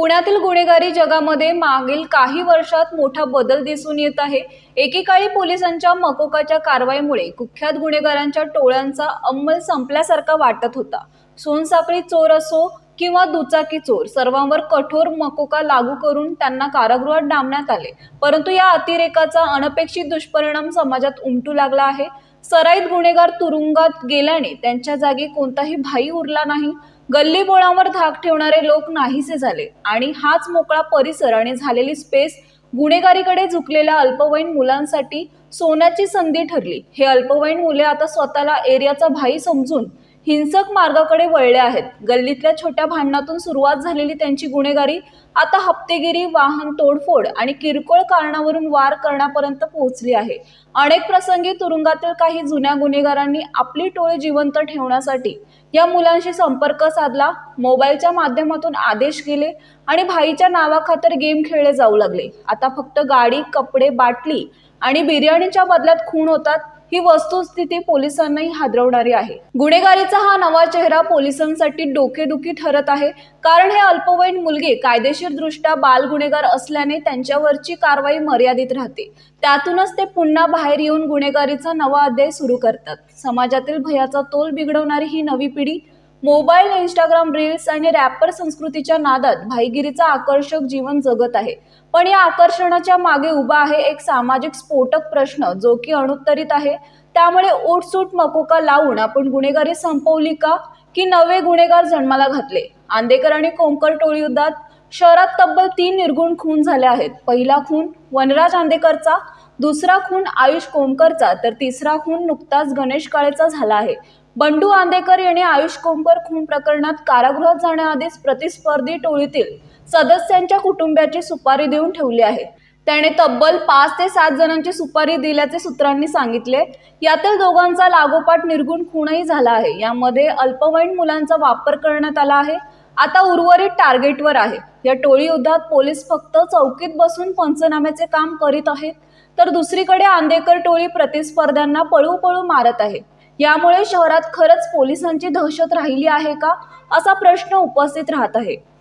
पुण्यातील गुन्हेगारी जगामध्ये मागील काही वर्षात मोठा बदल दिसून येत आहे. एकेकाळी पोलिसांच्या मकोकाच्या कारवाईमुळे कुख्यात गुन्हेगारांच्या टोळ्यांचा अंमल संपल्यासारखा वाटत होता. सोनसाखळी चोर असो किंवा दुचाकी चोर सर्वांवर कठोर मकोका लागू करून त्यांना कारागृहात डांबण्यात आले. परंतु या अतिरेकाचा अनपेक्षित दुष्परिणाम समाजात उमटू लागला आहे. सराईत गुन्हेगार तुरुंगात गेल्याने त्यांच्या जागी कोणताही भाई उरला नाही. गल्ली बोळांवर धाक ठेवणारे लोक नाहीसे झाले आणि हाच मोकळा परिसर आणि झालेली स्पेस गुन्हेगारीकडे झुकलेल्या अल्पवयीन मुलांसाठी सोन्याची संधी ठरली. हे अल्पवयीन मुले आता स्वतःला एरियाचा भाई समजून हिंसक मार्गाकडे वळले आहेत. गल्लीतल्या छोट्या भांडणातून सुरुवात झालेली त्यांची गुन्हेगारी आता हप्तेगिरी वाहन तोडफोड आणि किरकोळ कारणावरून वार करण्यापर्यंत पोहोचली आहे. अनेक प्रसंगी तुरुंगातील काही जुन्या गुन्हेगारांनी आपली टोळी जिवंत ठेवण्यासाठी या मुलांशी संपर्क साधला मोबाईलच्या माध्यमातून आदेश गेले आणि भाईच्या नावाखातर गेम खेळले जाऊ लागले. आता फक्त गाडी कपडे बाटली आणि बिर्याणीच्या बदल्यात खून होतात. ही वस्तुस्थिती पोलिसांनाही हादरवणारी आहे. गुन्हेगारीचा हा नवा चेहरा पोलिसांसाठी डोकेदुखी ठरत आहे. कारण हे अल्पवयीन मुलगे कायदेशीरदृष्ट्या बाल गुन्हेगार असल्याने त्यांच्यावरची कारवाई मर्यादित राहते. त्यातूनच ते पुन्हा बाहेर येऊन गुन्हेगारीचा नवा अध्याय सुरू करतात. समाजातील भयाचा तोल बिघडवणारी ही नवी पिढी मोबाईल इंस्टाग्राम रील्स आणि रॅपर संस्कृतीच्या नादात भाईगिरीचा आकर्षक जीवन जगत आहे. पण या आकर्षणाच्या मागे उभा आहे एक सामाजिक स्फोटक प्रश्न जो की अनुत्तरित आहे. त्यामुळे ओटसूट मकोका लावून आपण गुन्हेगारी संपवली का? की नवे गुन्हेगार जन्माला घातले? आंदेकर आणि कोंकर टोळी युद्धात शहरात तब्बल तीन निर्गुण खून झाले आहेत. पहिला खून वनराज आंदेकरचा दुसरा खून आयुष कोमकरचा तर तिसरा खून नुकताच गणेश काळेचा झाला आहे. बंडू आंदेकर यांनी आयुष कोंबर खून प्रकरणात कारागृहात जाण्याआधीच प्रतिस्पर्धी टोळीतील सदस्यांच्या कुटुंबियाची सुपारी देऊन ठेवली आहे. त्याने तब्बल पाच ते सात जणांची सुपारी दिल्याचे सूत्रांनी सांगितले. यातील दोघांचा लागोपाठ निर्गुण खूनही झाला आहे. यामध्ये अल्पवयीन मुलांचा वापर करण्यात आला आहे. आता उर्वरित टार्गेटवर आहे. या टोळी युद्धात पोलीस फक्त चौकीत बसून पंचनाम्याचे काम करीत आहेत. तर दुसरीकडे आंदेकर टोळी प्रतिस्पर्ध्यांना पळू पळू मारत आहे. यामुळे शहरात खरंच पोलिसांची दहशत राहिली आहे का? असा प्रश्न उपस्थित राहत आहे.